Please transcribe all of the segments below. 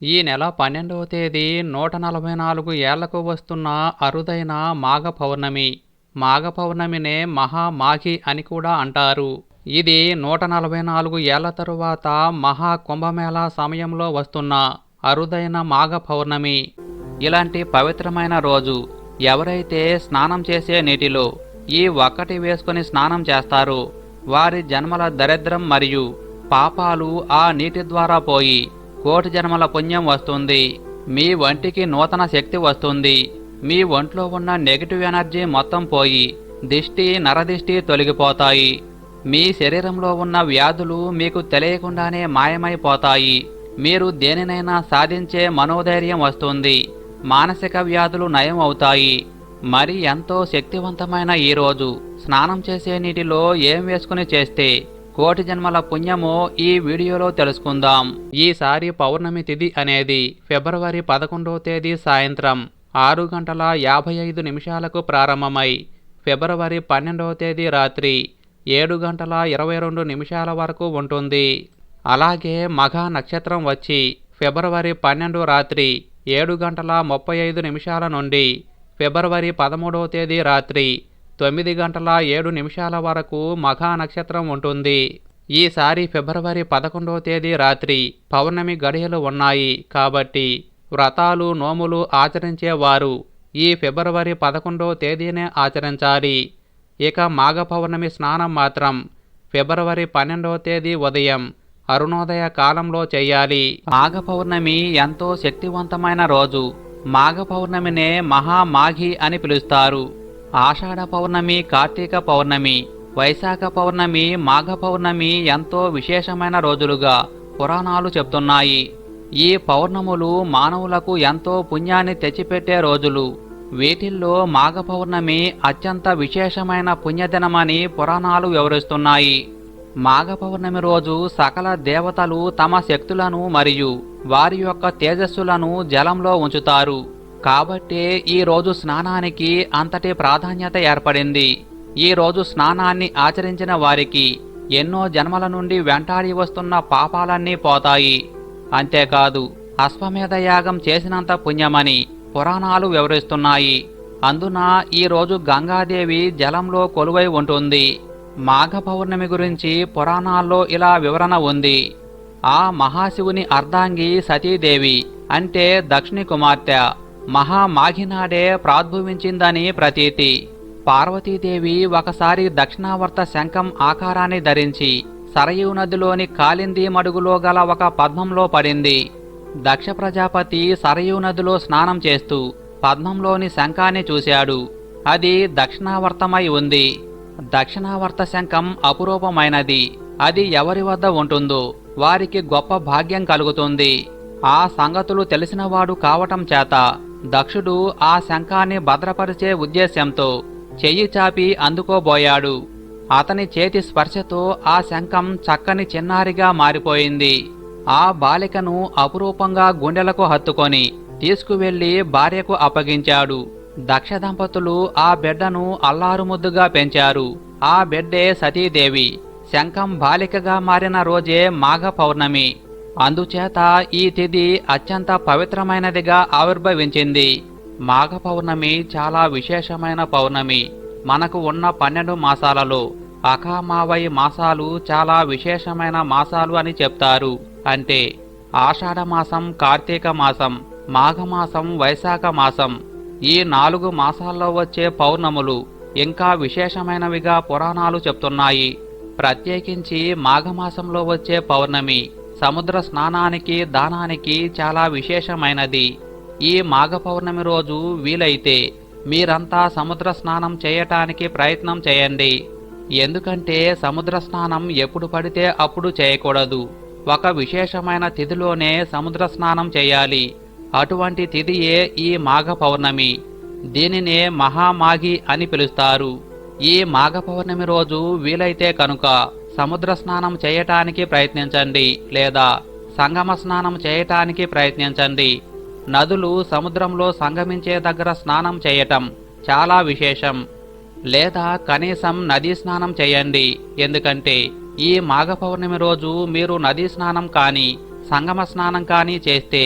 ఈ నెల పన్నెండవ తేదీ నూట నలభై నాలుగు ఏళ్ళకు వస్తున్న అరుదైన మాఘ పౌర్ణమి మాఘ పౌర్ణమినే మహా మాఘి అని కూడా అంటారు. ఇది నూట నలభై నాలుగు ఏళ్ళ తరువాత మహా కుంభమేళా సమయంలో వస్తున్న అరుదైన మాఘ పౌర్ణమి ఇలాంటి పవిత్రమైన రోజు ఎవరైతే స్నానం చేసే నీటిలో ఈ ఒక్కటి వేసుకొని స్నానం చేస్తారు వారి జన్మల దరిద్రం మరియు పాపాలు ఆ నీటి ద్వారా పోయి కోటి జన్మల పుణ్యం వస్తుంది. మీ వంటికి నూతన శక్తి వస్తుంది. మీ ఒంట్లో ఉన్న నెగిటివ్ ఎనర్జీ మొత్తం పోయి దిష్టి నరదిష్టి తొలగిపోతాయి. మీ శరీరంలో ఉన్న వ్యాధులు మీకు తెలియకుండానే మాయమైపోతాయి. మీరు దేనినైనా సాధించే మనోధైర్యం వస్తుంది. మానసిక వ్యాధులు నయం అవుతాయి. మరి ఎంతో శక్తివంతమైన ఈ రోజు స్నానం చేసే నీటిలో ఏం వేసుకుని చేస్తే కోటి జన్మల పుణ్యమో ఈ వీడియోలో తెలుసుకుందాం. ఈసారి పౌర్ణమి తిథి అనేది ఫిబ్రవరి పదకొండవ తేదీ సాయంత్రం ఆరు గంటల యాభై ఐదు నిమిషాలకు ప్రారంభమై ఫిబ్రవరి పన్నెండవ తేదీ రాత్రి ఏడు గంటల ఇరవై రెండు నిమిషాల వరకు ఉంటుంది. అలాగే మఘ నక్షత్రం వచ్చి ఫిబ్రవరి పన్నెండు రాత్రి ఏడు గంటల ముప్పై ఐదు నిమిషాల నుండి ఫిబ్రవరి పదమూడవ తేదీ రాత్రి తొమ్మిది గంటల ఏడు నిమిషాల వరకు మఘా నక్షత్రం ఉంటుంది. ఈసారి ఫిబ్రవరి పదకొండవ తేదీ రాత్రి పౌర్ణమి గడియలు ఉన్నాయి కాబట్టి వ్రతాలు నోములు ఆచరించేవారు ఈ ఫిబ్రవరి పదకొండవ తేదీనే ఆచరించాలి. ఇక మాఘ పౌర్ణమి స్నానం మాత్రం ఫిబ్రవరి పన్నెండవ తేదీ ఉదయం అరుణోదయ కాలంలో చేయాలి. మాఘ పౌర్ణమి ఎంతో శక్తివంతమైన రోజు. మాఘ పౌర్ణమినే మహామాఘి అని పిలుస్తారు. ఆషాఢ పౌర్ణమి కార్తీక పౌర్ణమి వైశాఖ పౌర్ణమి మాఘ పౌర్ణమి ఎంతో విశేషమైన రోజులుగా పురాణాలు చెప్తున్నాయి. ఈ పౌర్ణములు మానవులకు ఎంతో పుణ్యాన్ని తెచ్చిపెట్టే రోజులు. వీటిల్లో మాఘ పౌర్ణమి అత్యంత విశేషమైన పుణ్యదినమని పురాణాలు వివరిస్తున్నాయి. మాఘ పౌర్ణమి రోజు సకల దేవతలు తమ శక్తులను మరియు వారి యొక్క తేజస్సులను జలంలో ఉంచుతారు. కాబట్టే ఈ రోజు స్నానానికి అంతటి ప్రాధాన్యత ఏర్పడింది. ఈ రోజు స్నానాన్ని ఆచరించిన వారికి ఎన్నో జన్మల నుండి వెంటాడి వస్తున్న పాపాలన్నీ పోతాయి. అంతేకాదు అశ్వమేధ యాగం చేసినంత పుణ్యమని పురాణాలు వివరిస్తున్నాయి. అందున ఈరోజు గంగాదేవి జలంలో కొలువై ఉంటుంది. మాఘ పౌర్ణమి గురించి పురాణాల్లో ఇలా వివరణ ఉంది. ఆ మహాశివుని అర్ధాంగి సతీదేవి అంటే దక్షిణి కుమార్తె. మహామాఘినాడే ప్రాద్భవించిందని ప్రతీతి. పార్వతీదేవి ఒకసారి దక్షిణావర్త శంఖం ఆకారాన్ని ధరించి సరయూ నదిలోని కాలింది మడుగులో గల ఒక పద్మంలో పడింది. దక్ష ప్రజాపతి సరయూ నదిలో స్నానం చేస్తూ పద్మంలోని శంఖాన్ని చూశాడు. అది దక్షిణావర్తమై ఉంది. దక్షిణావర్త శంఖం అపురూపమైనది. అది ఎవరి వద్ద ఉంటుందో వారికి గొప్ప భాగ్యం కలుగుతుంది. ఆ సంగతులు తెలిసినవాడు కావటం చేత దక్షుడు ఆ శంఖాన్ని భద్రపరిచే ఉద్దేశ్యంతో చెయ్యి చాపి అందుకోబోయాడు. అతని చేతి స్పర్శతో ఆ శంఖం చక్కని చిన్నారిగా మారిపోయింది. ఆ బాలికను అపురూపంగా గుండెలకు హత్తుకొని తీసుకువెళ్ళి భార్యకు అప్పగించాడు. దక్ష దంపతులు ఆ బిడ్డను అల్లారుముద్దుగా పెంచారు. ఆ బిడ్డే సతీదేవి. శంఖం బాలికగా మారిన రోజే మాఘ పౌర్ణమి అందుచేత ఈ తిథి అత్యంత పవిత్రమైనదిగా ఆవిర్భవించింది. మాఘ పౌర్ణమి చాలా విశేషమైన పౌర్ణమి. మనకు ఉన్న పన్నెండు మాసాలలో అఖామావయి మాసాలు చాలా విశేషమైన మాసాలు అని చెప్తారు. అంటే ఆషాఢ మాసం కార్తీక మాసం మాఘమాసం వైశాఖ మాసం. ఈ నాలుగు మాసాల్లో వచ్చే పౌర్ణములు ఇంకా విశేషమైనవిగా పురాణాలు చెప్తున్నాయి. ప్రత్యేకించి మాఘమాసంలో వచ్చే పౌర్ణమి సముద్ర స్నానానికి దానానికి చాలా విశేషమైనది. ఈ మాఘ పౌర్ణమి రోజు వీలైతే మీరంతా సముద్ర స్నానం చేయటానికి ప్రయత్నం చేయండి. ఎందుకంటే సముద్ర స్నానం ఎప్పుడు పడితే అప్పుడు చేయకూడదు. ఒక విశేషమైన తిథిలోనే సముద్ర స్నానం చేయాలి. అటువంటి తిథియే ఈ మాఘ పౌర్ణమి దీనినే మహామాఘి అని పిలుస్తారు. ఈ మాఘ పౌర్ణమి రోజు వీలైతే కనుక సముద్ర స్నానం చేయటానికి ప్రయత్నించండి లేదా సంగమ స్నానం చేయటానికి ప్రయత్నించండి. నదులు సముద్రంలో సంగమించే దగ్గర స్నానం చేయటం చాలా విశేషం. లేదా కనీసం నదీ స్నానం చేయండి. ఎందుకంటే ఈ మాఘ పౌర్ణమి రోజు మీరు నదీ స్నానం కానీ సంగమ స్నానం కానీ చేస్తే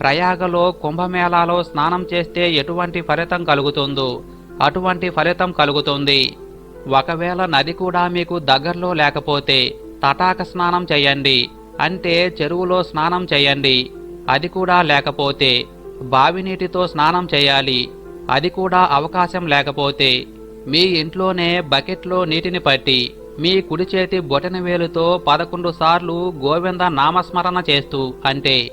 ప్రయాగలో కుంభమేళాలో స్నానం చేస్తే ఎటువంటి ఫలితం కలుగుతుందో అటువంటి ఫలితం కలుగుతుంది. ఒకవేళ నది కూడా మీకు దగ్గరలో లేకపోతే తటాక స్నానం చేయండి. అంటే చెరువులో స్నానం చేయండి. అది కూడా లేకపోతే బావి నీటితో స్నానం చేయాలి. అది కూడా అవకాశం లేకపోతే మీ ఇంట్లోనే బకెట్లో నీటిని పట్టి మీ కుడి చేతి బొటన వేలుతో పదకొండు సార్లు గోవింద నామస్మరణ చేస్తూ అంటే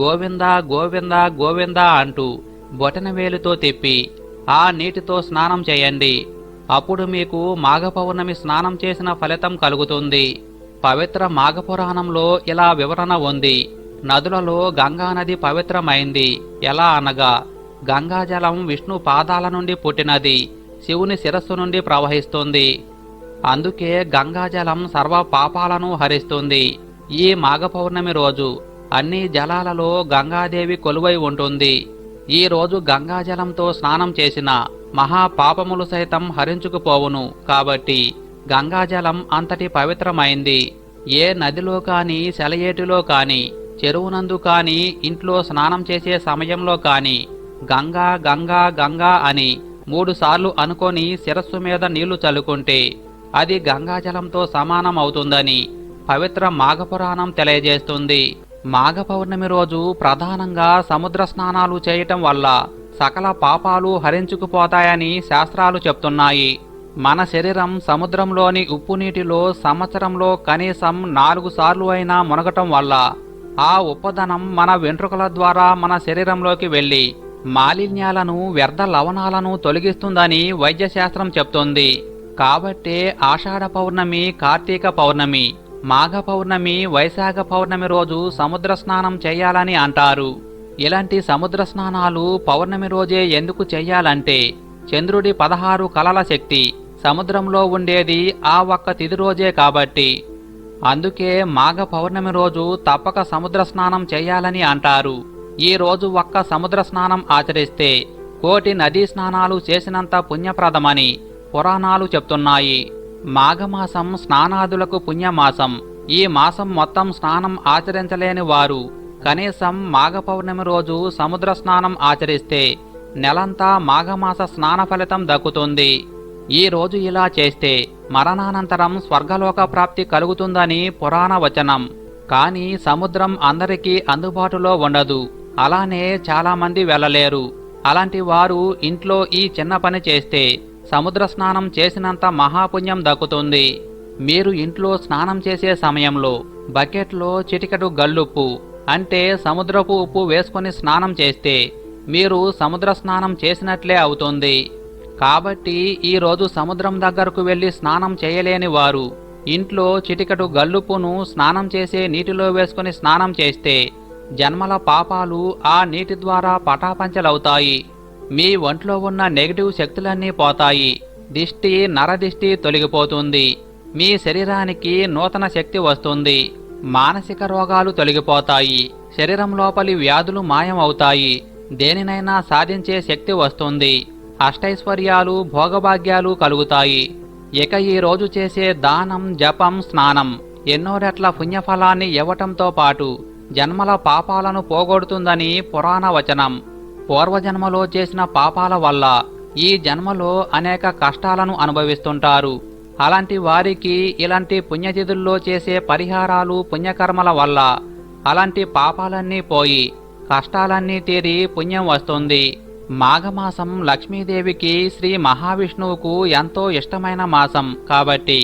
గోవింద గోవింద గోవింద అంటూ బొటన వేలుతో తిప్పి ఆ నీటితో స్నానం చేయండి. అప్పుడు మీకు మాఘపౌర్ణమి స్నానం చేసిన ఫలితం కలుగుతుంది. పవిత్ర మాఘపురాణంలో ఇలా వివరణ ఉంది. నదులలో గంగా నది పవిత్రమైంది. ఎలా అనగా గంగాజలం విష్ణు పాదాల నుండి పుట్టినది శివుని శిరస్సు నుండి ప్రవహిస్తుంది. అందుకే గంగాజలం సర్వ పాపాలను హరిస్తుంది. ఈ మాఘపౌర్ణమి రోజు అన్ని జలాలలో గంగాదేవి కొలువై ఉంటుంది. ఈరోజు గంగాజలంతో స్నానం చేసిన మహా పాపములు సైతం హరించుకుపోవును. కాబట్టి గంగాజలం అంతటి పవిత్రమైంది. ఏ నదిలో కాని సెలయేటిలో కాని చెరువునందు కాని ఇంట్లో స్నానం చేసే సమయంలో కాని గంగా గంగా గంగా అని మూడుసార్లు అనుకొని శిరస్సు మీద నీళ్ళు చల్లుకుంటే అది గంగాజలంతో సమానం అవుతుందని పవిత్ర మాఘపురాణం తెలియజేస్తుంది. మాఘ పౌర్ణమి రోజు ప్రధానంగా సముద్ర స్నానాలు చేయటం వల్ల సకల పాపాలు హరించుకుపోతాయని శాస్త్రాలు చెప్తున్నాయి. మన శరీరం సముద్రంలోని ఉప్పు నీటిలో సంవత్సరంలో కనీసం నాలుగు సార్లు అయినా మునగటం వల్ల ఆ ఉప్పదనం మన వెంట్రుకల ద్వారా మన శరీరంలోకి వెళ్ళి మాలిన్యాలను వ్యర్థ లవణాలను తొలగిస్తుందని వైద్యశాస్త్రం చెప్తోంది. కాబట్టే ఆషాఢ పౌర్ణమి కార్తీక పౌర్ణమి మాఘ పౌర్ణమి వైశాఖ పౌర్ణమి రోజు సముద్ర స్నానం చేయాలని అంటారు. ఇలాంటి సముద్ర స్నానాలు పౌర్ణమి రోజే ఎందుకు చెయ్యాలంటే చంద్రుడి పదహారు కలల శక్తి సముద్రంలో ఉండేది ఆ ఒక్క తిది రోజే కాబట్టి. అందుకే మాఘ పౌర్ణమి రోజు తప్పక సముద్ర స్నానం చేయాలని అంటారు. ఈ రోజు ఒక్క సముద్ర స్నానం ఆచరిస్తే కోటి నదీ స్నానాలు చేసినంత పుణ్యప్రదమని పురాణాలు చెప్తున్నాయి. మాఘమాసం స్నానాదులకు పుణ్యమాసం. ఈ మాసం మొత్తం స్నానం ఆచరించలేని వారు కనీసం మాఘ పౌర్ణమి రోజు సముద్ర స్నానం ఆచరిస్తే నెలంతా మాఘమాస స్నాన ఫలితం దక్కుతుంది. ఈ రోజు ఇలా చేస్తే మరణానంతరం స్వర్గలోక ప్రాప్తి కలుగుతుందని పురాణ వచనం. కానీ సముద్రం అందరికీ అందుబాటులో ఉండదు. అలానే చాలామంది వెళ్ళలేరు. అలాంటి వారు ఇంట్లో ఈ చిన్న పని చేస్తే సముద్ర స్నానం చేసినంత మహాపుణ్యం దక్కుతుంది. మీరు ఇంట్లో స్నానం చేసే సమయంలో బకెట్లో చిటికెడు గల్లుప్పు అంటే సముద్రపు ఉప్పు వేసుకొని స్నానం చేస్తే మీరు సముద్ర స్నానం చేసినట్లే అవుతుంది. కాబట్టి ఈరోజు సముద్రం దగ్గరకు వెళ్ళి స్నానం చేయలేని వారు ఇంట్లో చిటికటు గల్లుపును స్నానం చేసే నీటిలో వేసుకుని స్నానం చేస్తే జన్మల పాపాలు ఆ నీటి ద్వారా పటాపంచలవుతాయి. మీ ఒంట్లో ఉన్న నెగిటివ్ శక్తులన్నీ పోతాయి. దిష్టి నరదిష్టి తొలగిపోతుంది. మీ శరీరానికి నూతన శక్తి వస్తుంది. మానసిక రోగాలు తొలగిపోతాయి. శరీరం లోపలి వ్యాధులు మాయం అవుతాయి దేనినైనా సాధించే శక్తి వస్తుంది. అష్టైశ్వర్యాలు భోగభాగ్యాలు కలుగుతాయి. ఇక ఈ రోజు చేసే దానం జపం స్నానం ఎన్నో రెట్ల పుణ్యఫలాన్ని ఇవ్వటంతో పాటు జన్మల పాపాలను పోగొడుతుందని పురాణ వచనం. పూర్వజన్మలో చేసిన పాపాల వల్ల ఈ జన్మలో అనేక కష్టాలను అనుభవిస్తుంటారు. అలాంటి వారికి ఇలాంటి పుణ్యతిథుల్లో చేసే పరిహారాలు పుణ్యకర్మల వల్ల అలాంటి పాపాలన్నీ పోయి కష్టాలన్నీ తీరి పుణ్యం వస్తుంది. మాఘమాసం లక్ష్మీదేవికి శ్రీ మహావిష్ణువుకు ఎంతో ఇష్టమైన మాసం కాబట్టి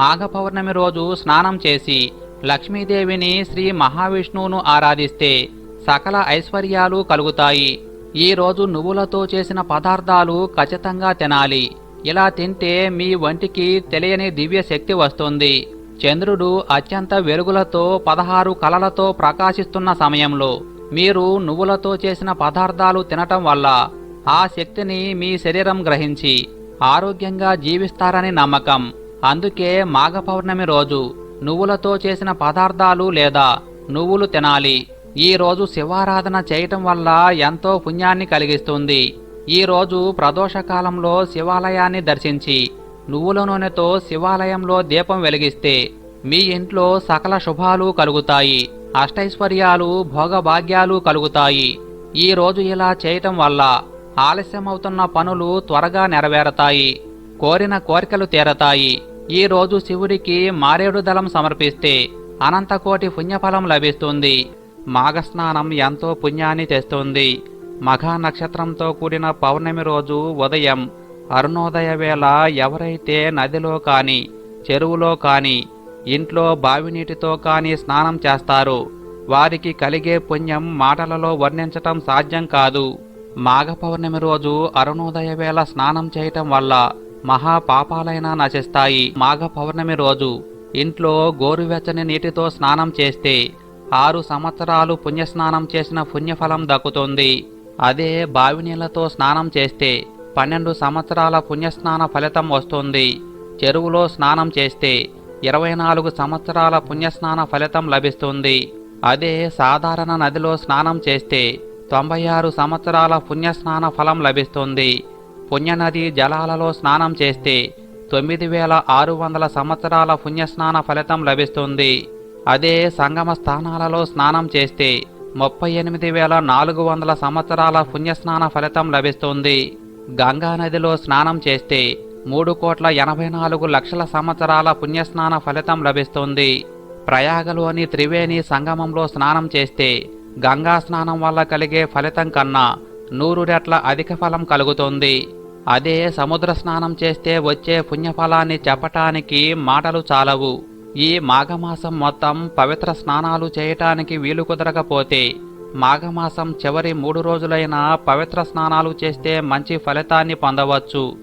మాఘ పౌర్ణమి రోజు స్నానం చేసి లక్ష్మీదేవిని శ్రీ మహావిష్ణువును ఆరాధిస్తే సకల ఐశ్వర్యాలు కలుగుతాయి. ఈరోజు నువ్వులతో చేసిన పదార్థాలు ఖచ్చితంగా తినాలి. ఇలా తింటే మీ వంటికి తెలియని దివ్య శక్తి వస్తుంది. చంద్రుడు అత్యంత వెలుగులతో పదహారు కలలతో ప్రకాశిస్తున్న సమయంలో మీరు నువ్వులతో చేసిన పదార్థాలు తినటం వల్ల ఆ శక్తిని మీ శరీరం గ్రహించి ఆరోగ్యంగా జీవిస్తారని నమ్మకం. అందుకే మాఘ పౌర్ణమి రోజు నువ్వులతో చేసిన పదార్థాలు లేదా నువ్వులు తినాలి. ఈరోజు శివారాధన చేయటం వల్ల ఎంతో పుణ్యాన్ని కలిగిస్తుంది. ఈ రోజు ప్రదోషకాలంలో శివాలయాన్ని దర్శించి నువ్వుల నూనెతో శివాలయంలో దీపం వెలిగిస్తే మీ ఇంట్లో సకల శుభాలు కలుగుతాయి అష్టైశ్వర్యాలు భోగభాగ్యాలు కలుగుతాయి. ఈ రోజు ఇలా చేయటం వల్ల ఆలస్యమవుతున్న పనులు త్వరగా నెరవేరతాయి కోరిన కోరికలు తీరతాయి. ఈ రోజు శివుడికి మారేడు దళం సమర్పిస్తే అనంతకోటి పుణ్యఫలం లభిస్తుంది. మాఘస్నానం ఎంతో పుణ్యాన్ని తెస్తుంది. మఘా నక్షత్రంతో కూడిన పౌర్ణమి రోజు ఉదయం అరుణోదయ వేళ ఎవరైతే నదిలో కాని చెరువులో కాని ఇంట్లో బావినీటితో కాని స్నానం చేస్తారు వారికి కలిగే పుణ్యం మాటలలో వర్ణించటం సాధ్యం కాదు. మాఘ పౌర్ణమి రోజు అరుణోదయ వేళ స్నానం చేయటం వల్ల మహా పాపాలైనా నశిస్తాయి. మాఘ పౌర్ణమి రోజు ఇంట్లో గోరువెచ్చని నీటితో స్నానం చేస్తే ఆరు సంవత్సరాలు పుణ్యస్నానం చేసిన పుణ్యఫలం దక్కుతుంది. అదే బావినీళ్ళతో స్నానం చేస్తే పన్నెండు సంవత్సరాల పుణ్యస్నాన ఫలితం వస్తుంది. చెరువులో స్నానం చేస్తే ఇరవై నాలుగు సంవత్సరాల పుణ్యస్నాన ఫలితం లభిస్తుంది. అదే సాధారణ నదిలో స్నానం చేస్తే తొంభై ఆరు సంవత్సరాల పుణ్యస్నాన ఫలం లభిస్తుంది. పుణ్యనది జలాలలో స్నానం చేస్తే తొమ్మిది వేల ఆరు వందల సంవత్సరాల పుణ్యస్నాన ఫలితం లభిస్తుంది. అదే సంగమ స్థానాలలో స్నానం చేస్తే ముప్పై ఎనిమిది వేల నాలుగు వందల సంవత్సరాల పుణ్యస్నాన ఫలితం లభిస్తుంది. గంగా నదిలో స్నానం చేస్తే మూడు కోట్ల ఎనభై నాలుగు లక్షల సంవత్సరాల పుణ్యస్నాన ఫలితం లభిస్తుంది. ప్రయాగలోని త్రివేణి సంగమంలో స్నానం చేస్తే గంగా స్నానం వల్ల కలిగే ఫలితం కన్నా నూరు రెట్ల అధిక ఫలం కలుగుతుంది. అదే సముద్ర స్నానం చేస్తే వచ్చే పుణ్యఫలాన్ని చెప్పటానికి మాటలు చాలవు. ఈ మాఘమాసం మొత్తం పవిత్ర స్నానాలు చేయటానికి వీలు కుదరకపోతే మాఘమాసం చివరి మూడు రోజులైన పవిత్ర స్నానాలు చేస్తే మంచి ఫలితాన్ని పొందవచ్చు.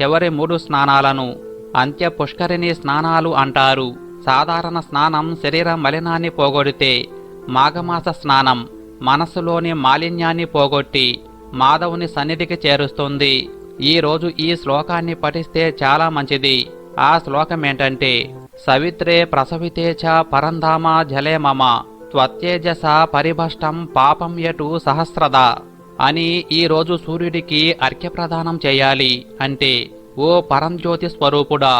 చివరి మూడు స్నానాలను అంత్య పుష్కరిణి స్నానాలు అంటారు. సాధారణ స్నానం శరీర మలినాన్ని పోగొడితే మాఘమాస స్నానం మనస్సులోని మాలిన్యాన్ని పోగొట్టి మాధవుని సన్నిధికి చేరుస్తుంది. ఈరోజు ఈ శ్లోకాన్ని పఠిస్తే చాలా మంచిది. ఆ శ్లోకం ఏంటంటే సవిత్రే ప్రసవితే చ పరంధామా జలే మమ త్వత్యేజస పరిభష్టం పాపం యటు సహస్రద. అని ఈ రోజు సూర్యుడికి అర్ఘ్యప్రదానం చేయాలి అంటే ఓ పరంజ్యోతి స్వరూపుడా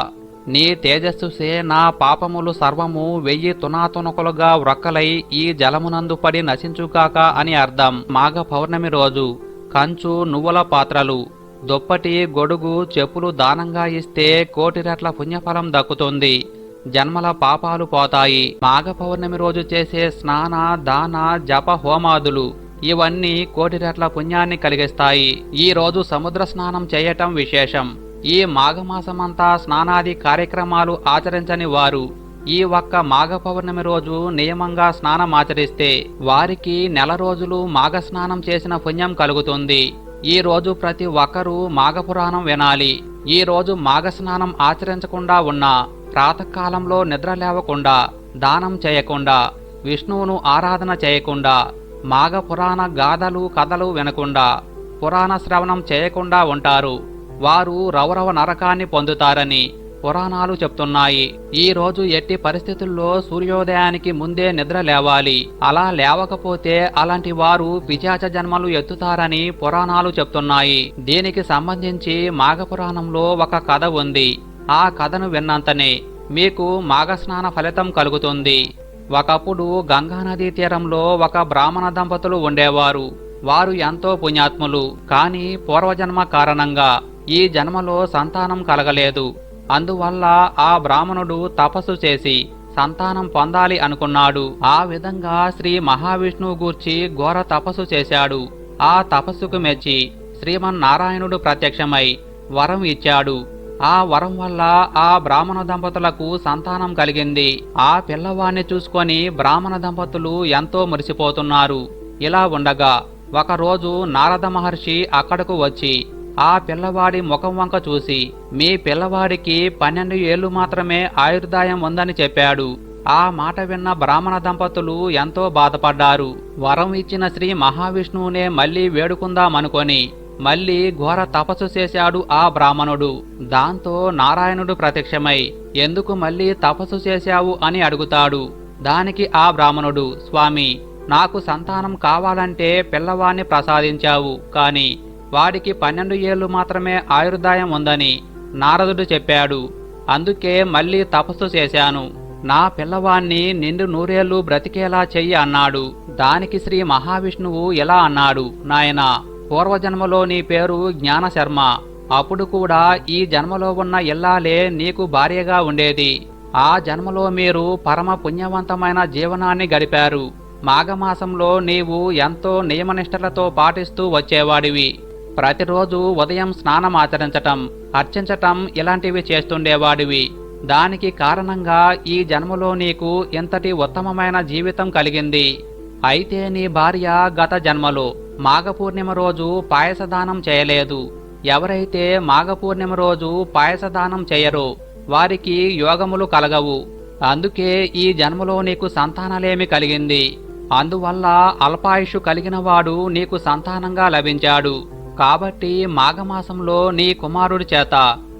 నీ తేజస్సుసే నా పాపములు సర్వము వెయ్యి తునాతునకులుగా వ్రక్కలై ఈ జలమునందు పడి నశించుగాక అని అర్థం. మాఘ పౌర్ణమి రోజు కంచు నువ్వుల పాత్రలు దుప్పటి గొడుగు చెప్పులు దానంగా ఇస్తే కోటి రెట్ల పుణ్యఫలం దక్కుతుంది. జన్మల పాపాలు పోతాయి. మాఘ పౌర్ణమి రోజు చేసే స్నాన దాన జప హోమాదులు ఇవన్నీ కోటి రెట్ల పుణ్యాన్ని కలిగిస్తాయి. ఈ రోజు సముద్ర స్నానం చేయటం విశేషం. ఈ మాఘమాసమంతా స్నానాది కార్యక్రమాలు ఆచరించని వారు ఈ ఒక్క మాఘ పౌర్ణమి రోజు నియమంగా స్నానం ఆచరిస్తే వారికి నెల రోజులు మాఘ స్నానం చేసిన పుణ్యం కలుగుతుంది. ఈ రోజు ప్రతి ఒక్కరూ మాఘపురాణం వినాలి. ఈ రోజు మాఘ స్నానం ఆచరించకుండా ఉన్నా ప్రాతకాలంలో నిద్ర లేవకుండా దానం చేయకుండా విష్ణువును ఆరాధన చేయకుండా మాఘ పురాణ గాథలు కథలు వినకుండా పురాణ శ్రవణం చేయకుండా ఉంటారు. వారు రౌరవ నరకాన్ని పొందుతారని పురాణాలు చెప్తున్నాయి. ఈ రోజు ఎట్టి పరిస్థితుల్లో సూర్యోదయానికి ముందే నిద్ర లేవాలి. అలా లేవకపోతే అలాంటి వారు పిచాచ జన్మలు ఎత్తుతారని పురాణాలు చెప్తున్నాయి. దీనికి సంబంధించి మాఘపురాణంలో ఒక కథ ఉంది. ఆ కథను విన్నంతనే మీకు మాఘస్నాన ఫలితం కలుగుతుంది. ఒకప్పుడు గంగానదీ తీరంలో ఒక బ్రాహ్మణ దంపతులు ఉండేవారు. వారు ఎంతో పుణ్యాత్ములు. కానీ పూర్వజన్మ కారణంగా ఈ జన్మలో సంతానం కలగలేదు. అందువల్ల ఆ బ్రాహ్మణుడు తపస్సు చేసి సంతానం పొందాలి అనుకున్నాడు. ఆ విధంగా శ్రీ మహావిష్ణువు గూర్చి ఘోర తపస్సు చేశాడు. ఆ తపస్సుకు మెచ్చి శ్రీమన్నారాయణుడు ప్రత్యక్షమై వరం ఇచ్చాడు. ఆ వరం వల్ల ఆ బ్రాహ్మణ దంపతులకు సంతానం కలిగింది. ఆ పిల్లవాణ్ణి చూసుకొని బ్రాహ్మణ దంపతులు ఎంతో మురిసిపోతున్నారు. ఇలా ఉండగా ఒకరోజు నారద మహర్షి అక్కడకు వచ్చి ఆ పిల్లవాడి ముఖం వంక చూసి మీ పిల్లవాడికి పన్నెండు ఏళ్ళు మాత్రమే ఆయుర్దాయం ఉందని చెప్పాడు. ఆ మాట విన్న బ్రాహ్మణ దంపతులు ఎంతో బాధపడ్డారు. వరం ఇచ్చిన శ్రీ మహావిష్ణువునే మళ్ళీ వేడుకుందామనుకొని మళ్ళీ ఘోర తపస్సు చేశాడు ఆ బ్రాహ్మణుడు. దాంతో నారాయణుడు ప్రత్యక్షమై ఎందుకు మళ్ళీ తపస్సు చేశావు? అని అడుగుతాడు. దానికి ఆ బ్రాహ్మణుడు స్వామి నాకు సంతానం కావాలంటే పిల్లవాణ్ణి ప్రసాదించావు. కాని వాడికి పన్నెండు ఏళ్ళు మాత్రమే ఆయుర్దాయం ఉందని నారదుడు చెప్పాడు. అందుకే మళ్ళీ తపస్సు చేశాను. నా పిల్లవాణ్ణి నిండు నూరేళ్ళు బ్రతికేలా చెయ్యి అన్నాడు. దానికి శ్రీ మహావిష్ణువు ఇలా అన్నాడు నాయనా పూర్వజన్మలో నీ పేరు జ్ఞానశర్మ. అప్పుడు కూడా ఈ జన్మలో ఉన్న ఇల్లాలే నీకు భార్యగా ఉండేది. ఆ జన్మలో మీరు పరమ పుణ్యవంతమైన జీవనాన్ని గడిపారు. మాఘమాసంలో నీవు ఎంతో నియమనిష్టలతో పాటిస్తూ వచ్చేవాడివి. ప్రతిరోజు ఉదయం స్నానం ఆచరించటం అర్చించటం ఇలాంటివి చేస్తుండేవాడివి. దానికి కారణంగా ఈ జన్మలో నీకు ఇంతటి ఉత్తమమైన జీవితం కలిగింది. అయితే నీ భార్య గత జన్మలో మాఘపూర్ణిమ రోజు పాయసదానం చేయలేదు. ఎవరైతే మాఘపూర్ణిమ రోజు పాయసదానం చేయరో వారికి యోగములు కలగవు. అందుకే ఈ జన్మలో నీకు సంతానలేమి కలిగింది. అందువల్ల అల్పాయుషు కలిగిన వాడు నీకు సంతానంగా లభించాడు. కాబట్టి మాఘమాసంలో నీ కుమారుడి చేత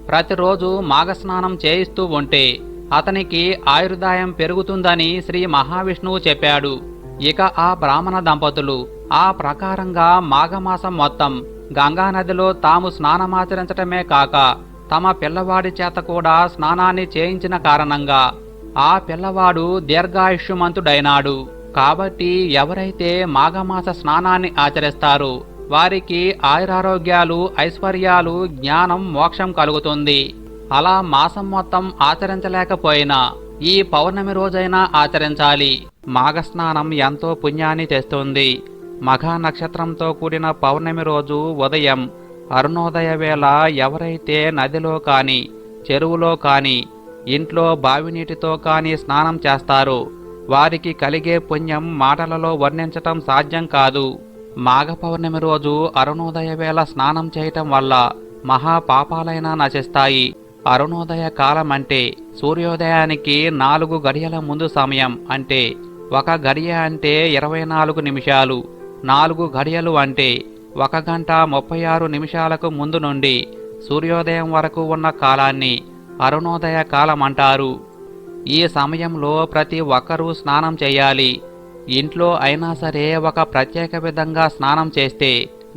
ప్రతిరోజు మాఘస్నానం చేయిస్తూ ఉంటే అతనికి ఆయుర్దాయం పెరుగుతుందని శ్రీ మహావిష్ణువు చెప్పాడు. ఇక ఆ బ్రాహ్మణ దంపతులు ఆ ప్రకారంగా మాఘమాసం మొత్తం గంగానదిలో తాము స్నానమాచరించటమే కాక తమ పిల్లవాడి చేత కూడా స్నానాన్ని చేయించిన కారణంగా ఆ పిల్లవాడు దీర్ఘాయుష్యమంతుడైనాడు. కాబట్టి ఎవరైతే మాఘమాస స్నానాన్ని ఆచరిస్తారో వారికి ఆయురారోగ్యాలు ఐశ్వర్యాలు జ్ఞానం మోక్షం కలుగుతుంది. అలా మాసం మొత్తం ఆచరించలేకపోయినా ఈ పౌర్ణమి రోజైనా ఆచరించాలి. మాఘస్నానం ఎంతో పుణ్యాన్ని తెస్తుంది. మఘా నక్షత్రంతో కూడిన పౌర్ణమి రోజు ఉదయం అరుణోదయ వేళ ఎవరైతే నదిలో కాని చెరువులో కాని ఇంట్లో బావినీటితో కాని స్నానం చేస్తారు వారికి కలిగే పుణ్యం మాటలలో వర్ణించటం సాధ్యం కాదు. మాఘ పౌర్ణమి రోజు అరుణోదయ వేళ స్నానం చేయటం వల్ల మహా పాపాలైనా నశిస్తాయి. అరుణోదయ కాలం అంటే సూర్యోదయానికి నాలుగు గడియల ముందు సమయం అంటే ఒక గడియ అంటే ఇరవై నాలుగు నిమిషాలు. నాలుగు గడియలు అంటే ఒక గంట ముప్పై ఆరు నిమిషాలకు ముందు నుండి సూర్యోదయం వరకు ఉన్న కాలాన్ని అరుణోదయ కాలం అంటారు ఈ సమయంలో ప్రతి ఒక్కరూ స్నానం చేయాలి. ఇంట్లో అయినా సరే ఒక ప్రత్యేక విధంగా స్నానం చేస్తే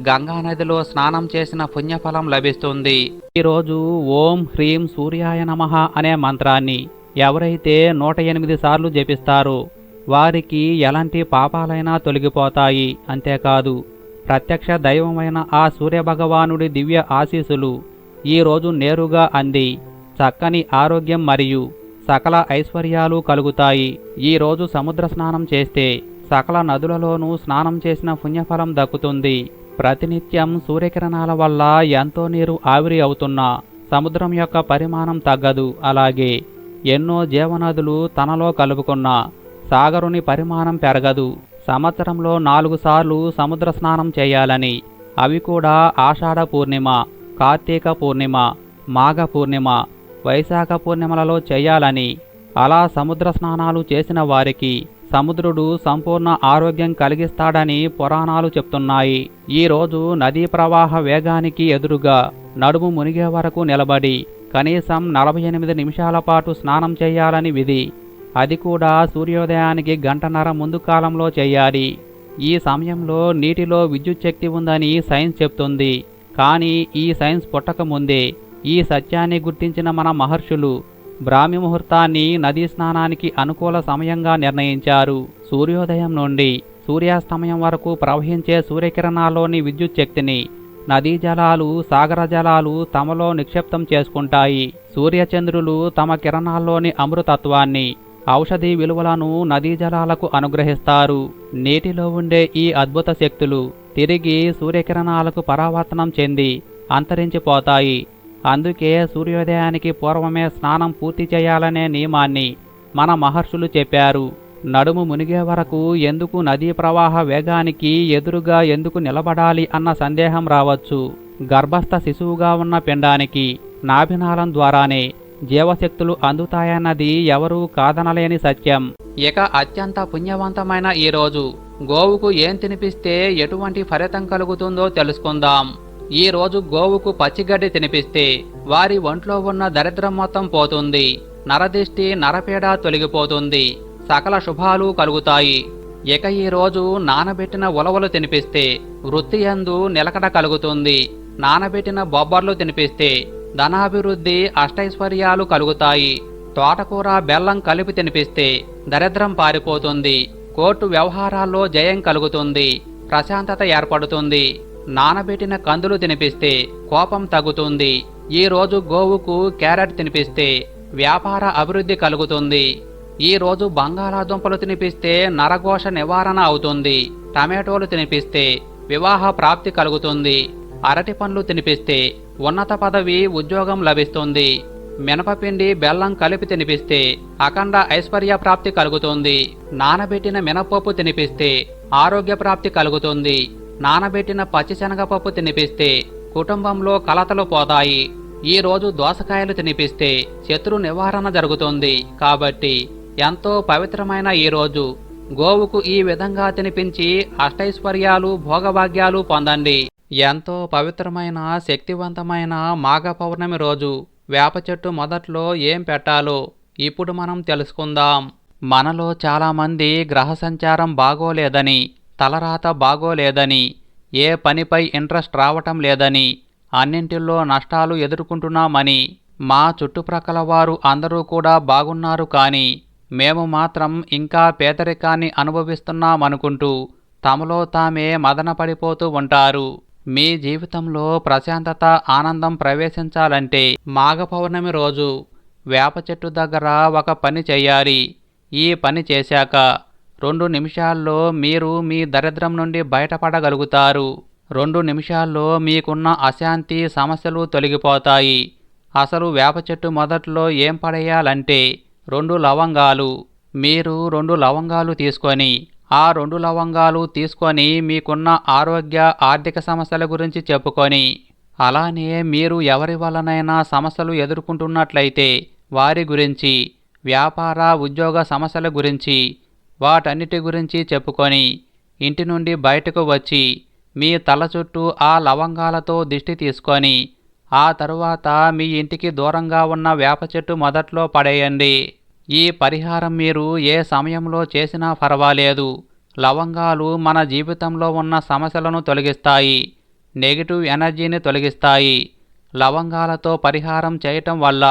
గంగా నదిలో స్నానం చేసిన పుణ్యఫలం లభిస్తుంది. ఈరోజు ఓం హ్రీం సూర్యాయ నమ అనే మంత్రాన్ని ఎవరైతే నూట ఎనిమిది సార్లు జపిస్తారో వారికి ఎలాంటి పాపాలైనా తొలగిపోతాయి. అంతేకాదు ప్రత్యక్ష దైవమైన ఆ సూర్యభగవానుడి దివ్య ఆశీస్సులు ఈరోజు నేరుగా అంది. చక్కని ఆరోగ్యం మరియు సకల ఐశ్వర్యాలు కలుగుతాయి. ఈ రోజు సముద్ర స్నానం చేస్తే సకల నదులలోనూ స్నానం చేసిన పుణ్యఫలం దక్కుతుంది. ప్రతినిత్యం సూర్యకిరణాల వల్ల ఎంతో నీరు ఆవిరి అవుతున్నా. సముద్రం యొక్క పరిమాణం తగ్గదు. అలాగే ఎన్నో జీవనదులు తనలో కలుపుకున్న సాగరుని పరిమాణం పెరగదు. సంవత్సరంలో నాలుగు సార్లు సముద్ర స్నానం చేయాలని. అవి కూడా ఆషాఢ పూర్ణిమ కార్తీక పూర్ణిమ మాఘ పూర్ణిమ వైశాఖ పూర్ణిమలలో చేయాలని. అలా సముద్ర స్నానాలు చేసిన వారికి సముద్రుడు సంపూర్ణ ఆరోగ్యం కలిగిస్తాడని పురాణాలు చెప్తున్నాయి. ఈ రోజు నదీ ప్రవాహ వేగానికి ఎదురుగా నడుము మునిగే వరకు నిలబడి కనీసం నలభై ఎనిమిది నిమిషాల పాటు స్నానం చేయాలని విధి. అది కూడా సూర్యోదయానికి గంటన్నర ముందు కాలంలో చేయాలి. ఈ సమయంలో నీటిలో విద్యుత్ శక్తి ఉందని సైన్స్ చెప్తుంది. కానీ ఈ సైన్స్ పుట్టకముందే ఈ సత్యాన్ని గుర్తించిన మన మహర్షులు బ్రాహ్మి ముహూర్తాన్ని నదీ స్నానానికి అనుకూల సమయంగా నిర్ణయించారు. సూర్యోదయం నుండి సూర్యాస్తమయం వరకు ప్రవహించే సూర్యకిరణాల్లోని విద్యుత్ శక్తిని నదీ జలాలు సాగర జలాలు తమలో నిక్షిప్తం చేసుకుంటాయి. సూర్యచంద్రులు తమ కిరణాల్లోని అమృతత్వాన్ని ఔషధి విలువలను నదీ జలాలకు అనుగ్రహిస్తారు. నీటిలో ఉండే ఈ అద్భుత శక్తులు తిరిగి సూర్యకిరణాలకు పరావర్తనం చెంది అంతరించిపోతాయి. అందుకే సూర్యోదయానికి పూర్వమే స్నానం పూర్తి చేయాలనే నియమాన్ని మన మహర్షులు చెప్పారు. నడుము మునిగే వరకు ఎందుకు నదీ ప్రవాహ వేగానికి ఎదురుగా ఎందుకు నిలబడాలి అన్న సందేహం రావచ్చు. గర్భస్థ శిశువుగా ఉన్న పిండానికి నాభినాళం ద్వారానే జీవశక్తులు అందుతాయన్నది ఎవరూ కాదనలేని సత్యం. ఇక అత్యంత పుణ్యవంతమైన ఈ రోజు గోవుకు ఏం తినిపిస్తే ఎటువంటి ఫలితం కలుగుతుందో తెలుసుకుందాం. ఈ రోజు గోవుకు పచ్చిగడ్డి తినిపిస్తే వారి ఒంట్లో ఉన్న దరిద్రం మొత్తం పోతుంది నరదిష్టి నరపీడ తొలగిపోతుంది సకల శుభాలు కలుగుతాయి. ఇక ఈ రోజు నానబెట్టిన ఉలవలు తినిపిస్తే వృత్తి యందు నిలకడ కలుగుతుంది నానబెట్టిన బొబ్బర్లు తినిపిస్తే ధనాభివృద్ధి అష్టైశ్వర్యాలు కలుగుతాయి. తోటకూర బెల్లం కలిపి తినిపిస్తే దరిద్రం పారిపోతుంది కోర్టు వ్యవహారాల్లో జయం కలుగుతుంది ప్రశాంతత ఏర్పడుతుంది. నానబెట్టిన కందులు తినిపిస్తే కోపం తగ్గుతుంది. ఈరోజు గోవుకు క్యారెట్ తినిపిస్తే వ్యాపార అభివృద్ధి కలుగుతుంది. ఈరోజు బంగాళాదుంపలు తినిపిస్తే నరఘోష నివారణ అవుతుంది. టమాటోలు తినిపిస్తే వివాహ ప్రాప్తి కలుగుతుంది. అరటి పండ్లు తినిపిస్తే ఉన్నత పదవి ఉద్యోగం లభిస్తుంది. మినపపిండి బెల్లం కలిపి తినిపిస్తే అఖండ ఐశ్వర్య ప్రాప్తి కలుగుతుంది. నానబెట్టిన మినపప్పు తినిపిస్తే ఆరోగ్య ప్రాప్తి కలుగుతుంది. నానబెట్టిన పచ్చిశనగపప్పు తినిపిస్తే కుటుంబంలో కలతలు పోతాయి. ఈ రోజు దోసకాయలు తినిపిస్తే శత్రు నివారణ జరుగుతుంది. కాబట్టి ఎంతో పవిత్రమైన ఈ రోజు. గోవుకు ఈ విధంగా తినిపించి అష్టైశ్వర్యాలు భోగభాగ్యాలు పొందండి. ఎంతో పవిత్రమైన శక్తివంతమైన మాఘ పౌర్ణమి రోజు. వేప చెట్టు మొదట్లో ఏం పెట్టాలో ఇప్పుడు మనం తెలుసుకుందాం. మనలో చాలామంది గ్రహ సంచారం బాగోలేదని తలరాత బాగోలేదని ఏ పనిపై ఇంట్రెస్ట్ రావటం లేదని అన్నింటిలో నష్టాలు ఎదుర్కొంటున్నామని మా చుట్టుప్రక్కల వారు అందరూ కూడా బాగున్నారు కానీ మేము మాత్రం ఇంకా పేదరికాన్ని అనుభవిస్తున్నామనుకుంటూ తమలో తామే మదనపడిపోతూ ఉంటారు. మీ జీవితంలో ప్రశాంతత ఆనందం ప్రవేశించాలంటే మాఘ పౌర్ణమి రోజు వేప చెట్టు దగ్గర ఒక పని చేయాలి. ఈ పని చేశాక రెండు నిమిషాల్లో మీరు మీ దరిద్రం నుండి బయటపడగలుగుతారు. రెండు నిమిషాల్లో మీకున్న అశాంతి సమస్యలు తొలగిపోతాయి. అసలు వేప చెట్టు మొదట్లో ఏం పడేయాలంటే రెండు లవంగాలు. మీరు రెండు లవంగాలు తీసుకొని ఆ రెండు లవంగాలు తీసుకొని మీకున్న ఆరోగ్య ఆర్థిక సమస్యల గురించి చెప్పుకొని అలానే మీరు ఎవరి వలనైనా సమస్యలు ఎదుర్కొంటున్నట్లయితే వారి గురించి వ్యాపార ఉద్యోగ సమస్యల గురించి వాటన్నిటి గురించి చెప్పుకొని ఇంటి నుండి బయటకు వచ్చి మీ తల చుట్టూ ఆ లవంగాలతో దిష్టి తీసుకొని ఆ తరువాత మీ ఇంటికి దూరంగా ఉన్న వేప చెట్టు మొదట్లో పడేయండి. ఈ పరిహారం మీరు ఏ సమయంలో చేసినా పర్వాలేదు లవంగాలు మన జీవితంలో ఉన్న సమస్యలను తొలగిస్తాయి నెగిటివ్ ఎనర్జీని తొలగిస్తాయి. లవంగాలతో పరిహారం చేయటం వల్ల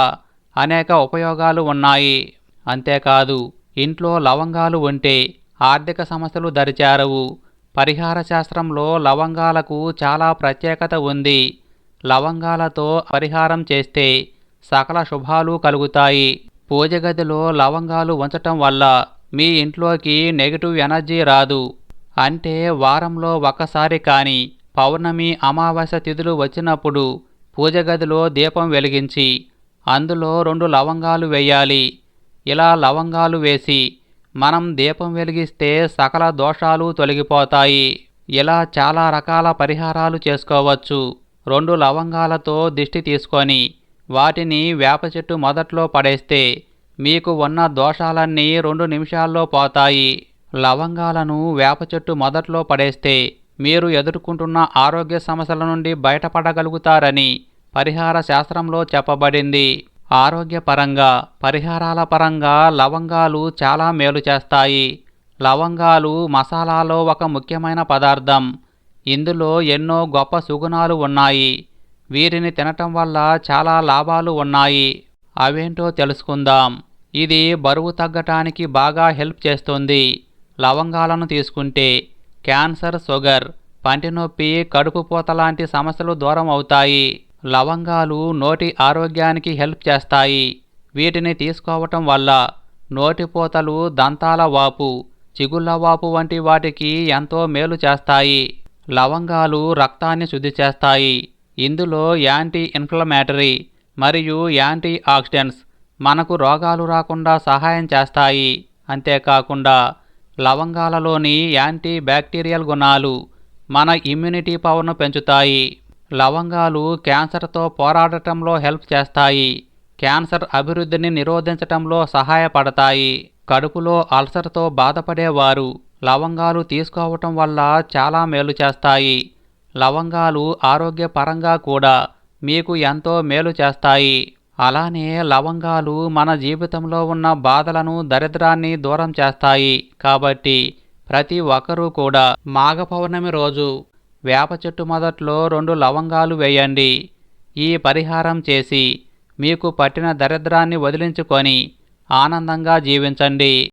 అనేక ఉపయోగాలు ఉన్నాయి. అంతేకాదు ఇంట్లో లవంగాలు ఉంటే ఆర్థిక సమస్యలు దరిచేరవు. పరిహార శాస్త్రంలో లవంగాలకు చాలా ప్రత్యేకత ఉంది. లవంగాలతో పరిహారం చేస్తే సకల శుభాలు కలుగుతాయి. పూజ గదిలో లవంగాలు ఉంచటం వల్ల మీ ఇంట్లోకి నెగిటివ్ ఎనర్జీ రాదు. అంటే వారంలో ఒకసారి కానీ పౌర్ణమి అమావాస్య తిథులు వచ్చినప్పుడు పూజ గదిలో దీపం వెలిగించి అందులో రెండు లవంగాలు వేయాలి. ఇలా లవంగాలు వేసి మనం దీపం వెలిగిస్తే సకల దోషాలు తొలగిపోతాయి. ఇలా చాలా రకాల పరిహారాలు చేసుకోవచ్చు. రెండు లవంగాలతో దిష్టి తీసుకొని వాటిని వేప చెట్టు మొదట్లో పడేస్తే మీకు ఉన్న దోషాలన్నీ రెండు నిమిషాల్లో పోతాయి. లవంగాలను వేప చెట్టు మొదట్లో పడేస్తే మీరు ఎదుర్కొంటున్న ఆరోగ్య సమస్యల నుండి బయటపడగలుగుతారని పరిహార శాస్త్రంలో చెప్పబడింది. ఆరోగ్యపరంగా పరిహారాల పరంగా లవంగాలు చాలా మేలు చేస్తాయి. లవంగాలు మసాలాలో ఒక ముఖ్యమైన పదార్థం. ఇందులో ఎన్నో గొప్ప సుగుణాలు ఉన్నాయి. వీరిని తినటం వల్ల చాలా లాభాలు ఉన్నాయి. అవేంటో తెలుసుకుందాం. ఇది బరువు తగ్గటానికి బాగా హెల్ప్ చేస్తుంది. లవంగాలను తీసుకుంటే క్యాన్సర్ షుగర్ పంటి నొప్పి కడుపు పూత లాంటి సమస్యలు దూరం అవుతాయి. లవంగాలు నోటి ఆరోగ్యానికి హెల్ప్ చేస్తాయి. వీటిని తీసుకోవటం వల్ల నోటిపోతలు దంతాల వాపు చిగుళ్ళ వాపు వంటి వాటికి ఎంతో మేలు చేస్తాయి. లవంగాలు రక్తాన్ని శుద్ధి చేస్తాయి. ఇందులో యాంటీ ఇన్ఫ్లమేటరీ మరియు యాంటీ ఆక్సిడెంట్స్ మనకు రోగాలు రాకుండా సహాయం చేస్తాయి. అంతేకాకుండా లవంగాలలోని యాంటీ బ్యాక్టీరియల్ గుణాలు మన ఇమ్యూనిటీ పవర్ను పెంచుతాయి. లవంగాలు క్యాన్సర్తో పోరాడటంలో హెల్ప్ చేస్తాయి. క్యాన్సర్ అభివృద్ధిని నిరోధించటంలో సహాయపడతాయి. కడుపులో అల్సర్తో బాధపడేవారు లవంగాలు తీసుకోవటం వల్ల చాలా మేలు చేస్తాయి. లవంగాలు ఆరోగ్యపరంగా కూడా మీకు ఎంతో మేలు చేస్తాయి. అలానే లవంగాలు మన జీవితంలో ఉన్న బాధలను దరిద్రాన్ని దూరం చేస్తాయి. కాబట్టి ప్రతి ఒక్కరూ కూడా మాఘ పౌర్ణమి రోజు వేప చెట్టు మొదట్లో రెండు లవంగాలు వేయండి. ఈ పరిహారం చేసి మీకు పట్టిన దరిద్రాన్ని వదిలించుకొని ఆనందంగా జీవించండి.